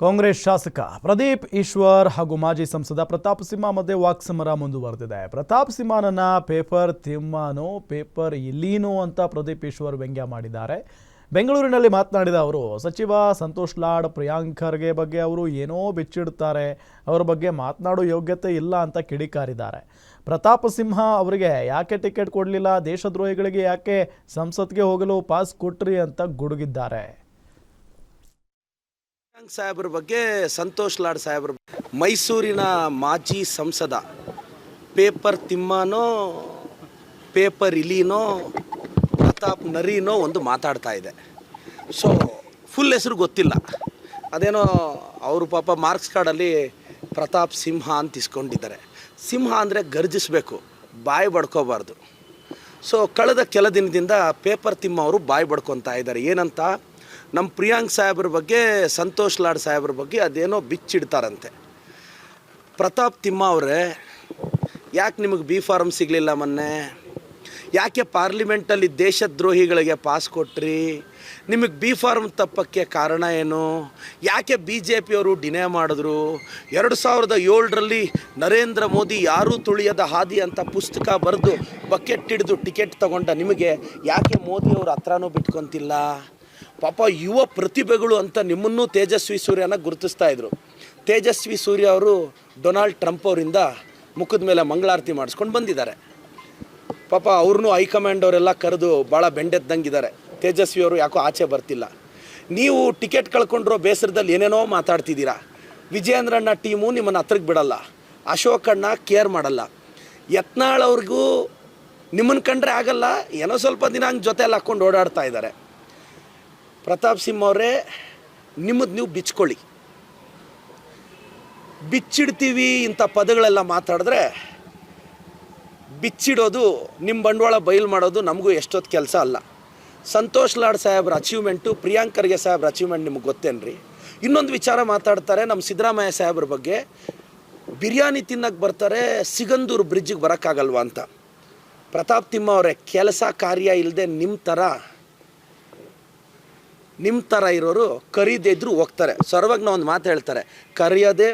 ಕಾಂಗ್ರೆಸ್ ಶಾಸಕ ಪ್ರದೀಪ್ ಈಶ್ವರ್ ಹಾಗೂ ಮಾಜಿ ಸಂಸದ ಪ್ರತಾಪ್ ಸಿಂಹ ಮಧ್ಯೆ ವಾಕ್ಸಮರ ಮುಂದುವರೆದಿದೆ. ಪ್ರತಾಪ್ ಸಿಂಹನನ್ನ ಪೇಪರ್ ತಿಮ್ಮನೋ, ಪೇಪರ್ ಇಲ್ಲಿನೋ ಅಂತ ಪ್ರದೀಪ್ ಈಶ್ವರ್ ವ್ಯಂಗ್ಯ ಮಾಡಿದ್ದಾರೆ. ಬೆಂಗಳೂರಿನಲ್ಲಿ ಮಾತನಾಡಿದ ಅವರು, ಸಚಿವ ಸಂತೋಷ್ ಲಾಡ್, ಪ್ರಿಯಾಂಕರ್ಗೆ ಬಗ್ಗೆ ಅವರು ಏನೋ ಬಿಚ್ಚಿಡ್ತಾರೆ. ಅವರ ಬಗ್ಗೆ ಮಾತನಾಡೋ ಯೋಗ್ಯತೆ ಇಲ್ಲ ಅಂತ ಕಿಡಿಕಾರಿದ್ದಾರೆ. ಪ್ರತಾಪ್ ಸಿಂಹ ಅವರಿಗೆ ಯಾಕೆ ಟಿಕೆಟ್ ಕೊಡಲಿಲ್ಲ? ದೇಶದ್ರೋಹಿಗಳಿಗೆ ಯಾಕೆ ಸಂಸತ್ಗೆ ಹೋಗಲು ಪಾಸ್ ಕೊಟ್ರಿ ಅಂತ ಗುಡುಗಿದ್ದಾರೆ. ಸಾಹೇಬ್ರ ಬಗ್ಗೆ, ಸಂತೋಷ್ ಲಾಡ್ ಸಾಹೇಬ್ರ ಮೈಸೂರಿನ ಮಾಜಿ ಸಂಸದ, ಪೇಪರ್ ತಿಮ್ಮನೋ, ಪೇಪರ್ ಇಲಿನೋ, ಪ್ರತಾಪ್ ನರಿನೋ ಒಂದು ಮಾತಾಡ್ತಾ ಇದೆ. ಸೊ ಫುಲ್ ಹೆಸರು ಗೊತ್ತಿಲ್ಲ. ಅದೇನೋ ಅವರು ಪಾಪ ಮಾರ್ಕ್ಸ್ ಕಾರ್ಡಲ್ಲಿ ಪ್ರತಾಪ್ ಸಿಂಹ ಅಂತ ಇಸ್ಕೊಂಡಿದ್ದಾರೆ. ಸಿಂಹ ಅಂದರೆ ಗರ್ಜಿಸಬೇಕು, ಬಾಯಿ ಬಡ್ಕೋಬಾರ್ದು. ಸೊ ಕಳೆದ ಕೆಲ ದಿನದಿಂದ ಪೇಪರ್ ತಿಮ್ಮ ಅವರು ಬಾಯಿ ಬಡ್ಕೊತಾ ಇದ್ದಾರೆ. ಏನಂತ? ನಮ್ಮ ಪ್ರಿಯಾಂಕ್ ಸಾಹೇಬ್ರ ಬಗ್ಗೆ, ಸಂತೋಷ್ ಲಾಡ್ ಸಾಹೇಬ್ರ ಬಗ್ಗೆ ಅದೇನೋ ಬಿಚ್ಚಿಡ್ತಾರಂತೆ. ಪ್ರತಾಪ್ ತಿಮ್ಮ ಅವರೇ, ಯಾಕೆ ನಿಮಗೆ ಬಿ ಫಾರಮ್ ಸಿಗಲಿಲ್ಲ ಮೊನ್ನೆ? ಯಾಕೆ ಪಾರ್ಲಿಮೆಂಟಲ್ಲಿ ದೇಶದ್ರೋಹಿಗಳಿಗೆ ಪಾಸ್ ಕೊಟ್ರಿ? ನಿಮಗೆ ಬಿ ಫಾರ್ಮ್ ತಪ್ಪಕ್ಕೆ ಕಾರಣ ಏನು? ಯಾಕೆ ಬಿ ಜೆ ಪಿಯವರು ಡಿನೇ ಮಾಡಿದ್ರು? ಎರಡು ಸಾವಿರದ ಏಳರಲ್ಲಿ ನರೇಂದ್ರ ಮೋದಿ ಯಾರೂ ತುಳಿಯದ ಹಾದಿ ಅಂತ ಪುಸ್ತಕ ಬರೆದು ಬಕೆಟ್ ಹಿಡಿದು ಟಿಕೆಟ್ ತಗೊಂಡ ನಿಮಗೆ ಯಾಕೆ ಮೋದಿಯವರು ಹತ್ರನೂ ಬಿಟ್ಕೊತಿಲ್ಲ? ಪಾಪ ಯುವ ಪ್ರತಿಭೆಗಳು ಅಂತ ನಿಮ್ಮನ್ನು ತೇಜಸ್ವಿ ಸೂರ್ಯನ ಗುರುತಿಸ್ತಾ ಇದ್ರು. ತೇಜಸ್ವಿ ಸೂರ್ಯ ಅವರು ಡೊನಾಲ್ಡ್ ಟ್ರಂಪ್ ಅವರಿಂದ ಮುಖದ ಮೇಲೆ ಮಂಗಳಾರತಿ ಮಾಡಿಸ್ಕೊಂಡು ಬಂದಿದ್ದಾರೆ. ಪಾಪ ಅವ್ರನ್ನೂ ಹೈಕಮಾಂಡ್ ಅವರೆಲ್ಲ ಕರೆದು ಭಾಳ ಬೆಂಡೆದ್ದಂಗಿದ್ದಾರೆ. ತೇಜಸ್ವಿ ಅವರು ಯಾಕೋ ಆಚೆ ಬರ್ತಿಲ್ಲ. ನೀವು ಟಿಕೆಟ್ ಕಳ್ಕೊಂಡಿರೋ ಬೇಸರದಲ್ಲಿ ಏನೇನೋ ಮಾತಾಡ್ತಿದ್ದೀರಾ. ವಿಜಯೇಂದ್ರಣ್ಣ ಟೀಮು ನಿಮ್ಮನ್ನು ಹತ್ರಕ್ಕೆ ಬಿಡಲ್ಲ. ಅಶೋಕಣ್ಣ ಕೇರ್ ಮಾಡಲ್ಲ. ಯತ್ನಾಳ್ ಅವ್ರಿಗೂ ನಿಮ್ಮನ್ನು ಕಂಡ್ರೆ ಆಗಲ್ಲ. ಏನೋ ಸ್ವಲ್ಪ ದಿನ ಹಂಗೆ ಜೊತೆಯಲ್ಲಿ ಹಾಕ್ಕೊಂಡು ಓಡಾಡ್ತಾ ಇದ್ದಾರೆ. ಪ್ರತಾಪ್ ಸಿಂಹ ಅವರೇ, ನಿಮ್ಮದು ನೀವು ಬಿಚ್ಕೊಳ್ಳಿ. ಬಿಚ್ಚಿಡ್ತೀವಿ ಇಂಥ ಪದಗಳೆಲ್ಲ ಮಾತಾಡಿದ್ರೆ ಬಿಚ್ಚಿಡೋದು ನಿಮ್ಮ ಬಂಡವಾಳ ಬಯಲು ಮಾಡೋದು ನಮಗೂ ಎಷ್ಟೊತ್ತು ಕೆಲಸ ಅಲ್ಲ. ಸಂತೋಷ್ ಲಾಡ್ ಸಾಹೇಬ್ರ ಅಚೀವ್ಮೆಂಟು ಪ್ರಿಯಾಂಕರ್ಗೆ ಸಾಹೇಬ್ರ ಅಚೀವ್ಮೆಂಟ್ ನಿಮ್ಗೆ ಗೊತ್ತೇನ್ರಿ? ಇನ್ನೊಂದು ವಿಚಾರ ಮಾತಾಡ್ತಾರೆ ನಮ್ಮ ಸಿದ್ದರಾಮಯ್ಯ ಸಾಹೇಬ್ರ ಬಗ್ಗೆ. ಬಿರಿಯಾನಿ ತಿನ್ನಕ್ಕೆ ಬರ್ತಾರೆ, ಸಿಗಂದೂರು ಬ್ರಿಡ್ಜಿಗೆ ಬರೋಕ್ಕಾಗಲ್ವಾ ಅಂತ. ಪ್ರತಾಪ್ ತಿಮ್ಮ ಅವರೇ ಕೆಲಸ ಕಾರ್ಯ ಇಲ್ಲದೆ ನಿಮ್ಮ ಥರ ನಿಮ್ಮ ಥರ ಇರೋರು ಕರೀದೇ ಇದ್ರೂ ಹೋಗ್ತಾರೆ. ಸರ್ವಜ್ಞ ಒಂದು ಮಾತು ಹೇಳ್ತಾರೆ. ಕರೆಯೋದೇ